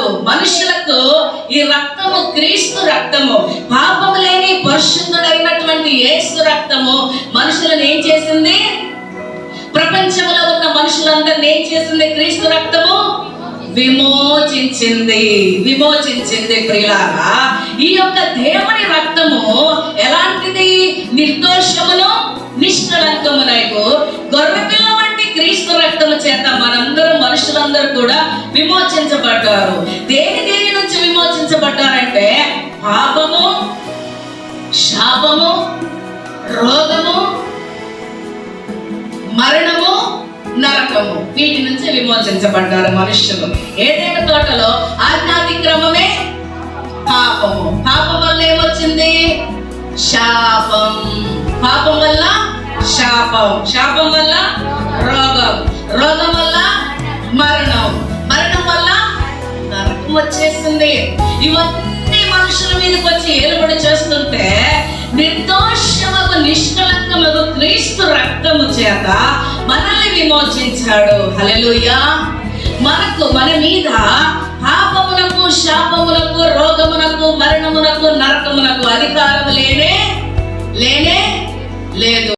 మనుషులకు ఈ రక్తము క్రీస్తు రక్తము. పాపము లేని పరిశుద్ధుడైనటువంటి ఏసు రక్తము. మనుషులను ఏం చేసింది? ప్రపంచంలో ఉన్న మనుషులందరిని ఏం చేసింది? క్రీస్తు రక్తము విమోచించింది. విమోచించింది ప్రియులారా ఈ యొక్క దేవుని రక్తము ఎలాంటిది? నిర్దోషమును నిష్కళంకమునకు గొర్రె క్రీస్తు రక్తము చేత మనందరూ మనుషులందరూ కూడా విమోచించబడ్డారు. దేని దేని నుంచి విమోచించబడ్డారంటే పాపము శాపము రోగము మరణము నరకము. వీటి నుంచి విమోచించబడ్డారు మనుషులు. ఏదైనా తోటలో ఆజ్ఞాతిక్రమమే పాపము. పాపం వల్ల ఏమొచ్చింది? శాపం. పాపం వల్ల శాపం. శాపం వల్ల రోగం. రోగం వల్ల మరణం. మరణం వల్ల నరకం వచ్చేసింది ఇవన్నీ మనుషుల మీదకి వచ్చి ఏలుబడి చేస్తుంటే నిర్దోషమగు నిష్కలంకమగు క్రీస్తు రక్తము చేత మనల్ని విమోచించాడు. హల్లెలూయా. మనకు మన మీద పాపమునకు శాపమునకు రోగమునకు మరణమునకు నరకమునకు అధికారము లేనే లేనే లేదు.